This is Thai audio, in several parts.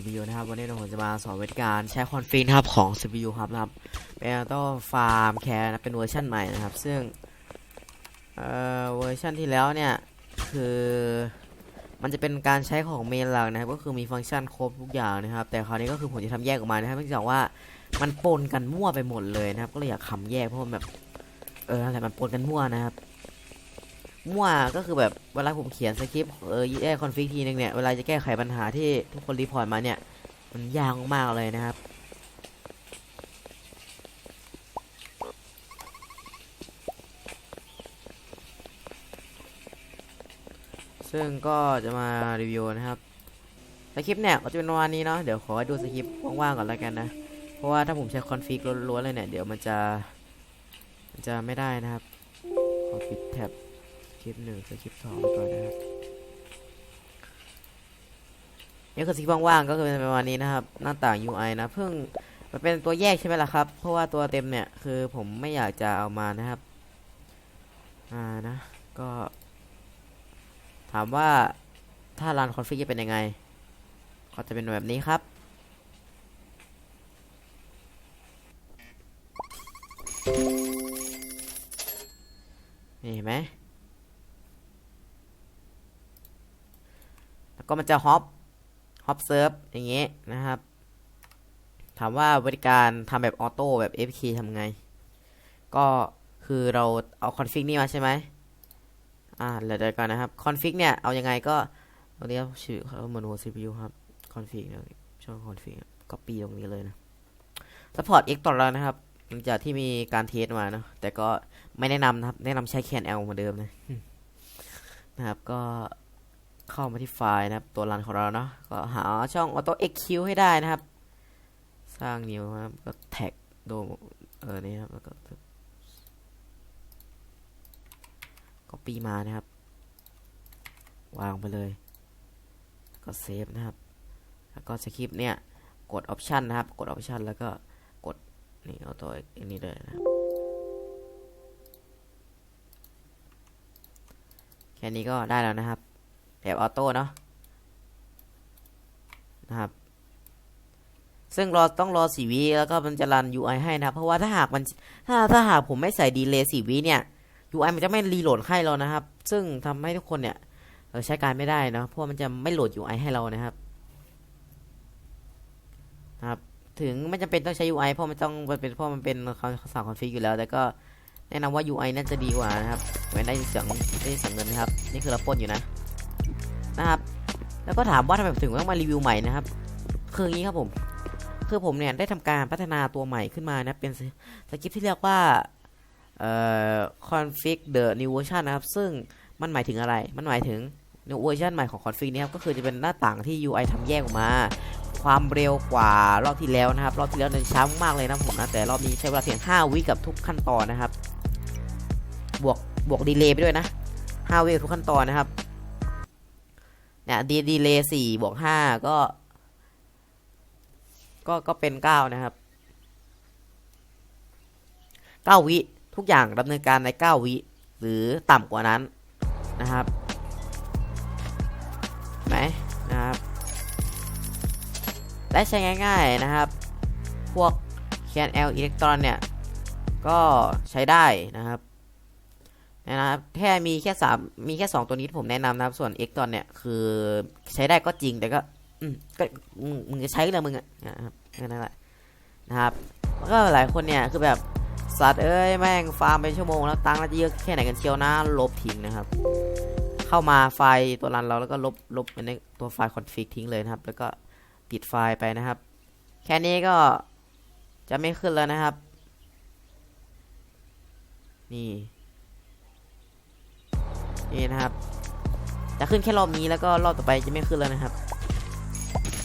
วัสดีครับผม CPU นะครับ วันนี้เราจะมาสอนวิธีการใช้คอนฟิกนะครับของ CPU ครับนะครับเป็นตัวฟาร์มแคร์นะเป็นเวอร์ชันใหม่นะครับ ซึ่งเอ่อเวอร์ชันที่แล้วเนี่ยคือมันจะเป็นการใช้ของเมนหลักนะครับก็คือมีฟังก์ชันครบทุกอย่างนะครับ แต่คราวนี้ก็คือผมจะทำแยกออกมานะครับเนื่องจากว่ามันปนกันมั่วไปหมดเลยนะครับ ก็เลยอยากทำแยกเพราะมันแบบเอออะไรมันปนกันมั่วนะครับ มั่วก็คือแบบเวลาผมเขียนสคริปต์เออแยกคอนฟิกทีนึงเนี่ยเวลาจะแก้ไขปัญหาที่ทุกคนรีพอร์ตมาเนี่ย มันยากมากเลยนะครับ ซึ่งก็จะมารีวิวนะครับสคริปต์เนี่ยก็จะเป็นประมาณนี้เนาะเดี๋ยวขอดูสคริปต์ว่างๆก่อนแล้วกันนะ เพราะว่าถ้าผมใช้คอนฟิกล้วนๆเลยเนี่ยเดี๋ยวมันจะมันจะไม่ได้นะครับขอปิดแท็บ คลิปหนึ่งสคริปสองก่อนนะครับนี่คือสคริปว่างๆก็คือเป็นประมาณนี้นะครับ หน้าต่าง UI นะเพิ่งมันเป็นตัวแยกใช่ไหมล่ะครับ เพราะว่าตัวเต็มเนี่ยคือผมไม่อยากจะเอามานะครับ อ่านะ ก็ ถามว่าถ้ารันคอนฟิกจะเป็นยังไง ก็จะเป็นแบบนี้ครับนี่เห็นไหม แล้ว ก็มันจะฮอปฮอปเซิร์ฟอย่างเงี้ยนะครับ ถามว่าบริการทำแบบออโต้แบบ FK ทำไง ก็คือเราเอาคอนฟิกนี่มาใช่ไหมอ่าเดี๋ยวเดี๋ยวก่อนนะครับคอนฟิกเนี่ยเอายังไงก็ตรงนี้ชื่อเขาเหมือนหัว CPU ครับคอนฟิกช่องคอนฟิกก็ปีตรงนี้เลยนะ support X ต่อแล้วนะครับหลังจากที่มีการเทสมาเนอะแต่ก็ไม่แนะนำนะครับ แนะนำใช้แคน L เหมือนเดิมนะนะครับก็ เข้ามาที่ไฟล์นะครับ ตัวรันของเราเนาะก็หาช่อง auto xq ให้ได้นะครับ สร้าง new นะครับก็แท็กโดเออนี่ครับแล้วก็ copy มานะครับ วางไปเลย ก็เซฟนะครับ แล้วก็สคริปต์เนี่ยกด option นะครับ กด option แล้วก็กดนี่ auto อันนี้เลยนะครับ แค่นี้ก็ได้แล้วนะครับ แบบออโต้เนาะนะครับ ซึ่งรอต้องรอสีวิแล้วก็มันจะรัน UI ให้นะครับเพราะว่าถ้าหากมันถ้าถ้าหากผมไม่ใส่ดีเลย์สีวิเนี่ย UI มันจะไม่รีโหลดให้เรานะครับ ซึ่งทำให้ทุกคนเนี่ยใช้การไม่ได้เนาะเพราะมันจะไม่โหลด UI ให้เรานะครับนะครับถึงไม่จำเป็นต้องใช้ UI เพราะมันต้องมันเป็นเพราะมันเป็นคำสั่งคอนฟิกอยู่แล้ว แต่ก็แนะนำว่า UI น่าจะดีกว่านะครับไว้ได้เสียงได้เสียงเงินนะครับ นี่คือเราป้นอยู่นะ นะครับ แล้วก็ถามว่าทำไมถึงต้องมารีวิวใหม่นะครับ คืออย่างนี้ครับผม คือผมเนี่ยได้ทำการพัฒนาตัวใหม่ขึ้นมานะ เป็นสคริปที่เรียกว่าเอ่อ config the new version นะครับ ซึ่งมันหมายถึงอะไร มันหมายถึง new version ใหม่ของ config นี้ครับ ก็คือจะเป็นหน้าต่างที่ UI ทำแยกออกมา ความเร็วกว่ารอบที่แล้วนะครับ รอบที่แล้วเนี่ยช้ามากเลยนะผมนะ แต่รอบนี้ใช้เวลาเพียง 5 วิกับทุกขั้นตอนนะครับ บวกบวกดีเลย์ไปด้วยนะ5วิกับทุกขั้นตอนนะครับ เนี่ยดีดีเลย์สี่บวกห้าก็ ก็ก็เป็นเก้านะครับเก้าวิทุกอย่างดำเนินการในเก้าวิหรือต่ำกว่านั้นนะครับไหมนะครับ และใช้ง่ายๆนะครับ พวก CNL Electron เนี่ย ก็ใช้ได้นะครับ นะครับแค่มีแค่สามมีแค่สองตัวนี้ที่ผมแนะนำนะครับ ส่วน X ตอนเนี่ยคือใช้ได้ก็จริงแต่ก็อืมก็มึงจะใช้เลยมึงอะนะครับนั้นแหละนะครับแล้วก็หลายคนเนี่ยคือแบบสัตว์เอ้ยแม่งฟาร์มเป็นชั่วโมงแล้วตังค์น่าจะเยอะแค่ไหนกันเชียวนะลบทิ้งนะครับ เข้ามาไฟล์ตัวรันเราแล้วก็ลบลบในตัวไฟล์คอนฟิกทิ้งเลยนะครับ แล้วก็ปิดไฟล์ไปนะครับ แค่นี้ก็จะไม่ขึ้นแล้วนะครับ นี่ นี่นะครับจะขึ้นแค่รอบนี้แล้วก็รอบต่อไปจะไม่ขึ้นแล้วนะครับ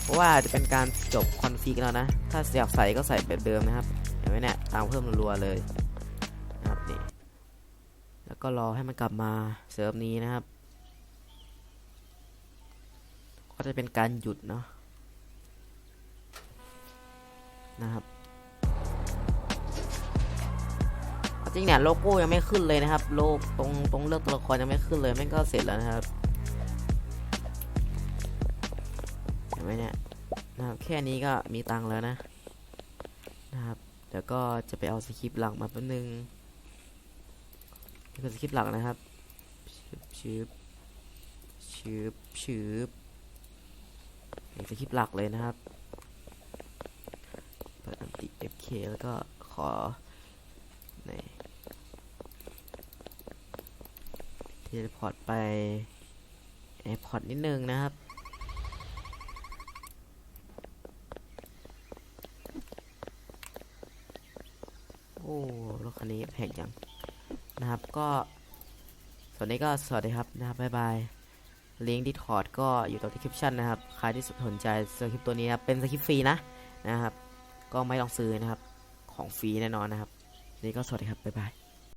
เพราะว่าจะเป็นการจบคอนฟิกแล้วนะ ถ้าอยากใส่ก็ใส่แบบเดิมนะครับเห็นไหมเนี่ยตามเพิ่มรัวๆเลยนะครับนี่แล้วก็รอให้มันกลับมาเซิร์ฟนี้นะครับ ก็จะเป็นการหยุดเนาะนะครับ จริงเนี่ยโลโก้ยังไม่ขึ้นเลยนะครับ โลกตรงตรงเลือกตัวละครยังไม่ขึ้นเลยแม่งก็เสร็จแล้วนะครับเห็นไหมเนี่ยนะครับแค่นี้ก็มีตังค์แล้วนะนะครับเดี๋ยวก็จะไปเอาสคริปต์หลักมาแป๊บนึงนี่คือสคริปต์หลักนะครับชืบชืบชืบชืบนี่สคริปต์หลักเลยนะครับเปิดอันติ FK แล้วก็ขอใน เทเลพอร์ตไปแอร์พอร์ตนิดนึงนะครับ โอ้รถคันนี้แพงจังนะครับก็สวัสดีก็สวัสดีครับนะครับบ๊ายบายลิงก์ดิสคอร์ดก็อยู่ตรงที่คริปชั่นนะครับ ใครที่สนใจสคริปต์ตัวนี้นะครับเป็นสคริปต์ฟรีนะนะครับ ก็ไม่ต้องซื้อนะครับ ของฟรีแน่นอนนะครับ นี่ก็สวัสดีครับ บ๊ายบาย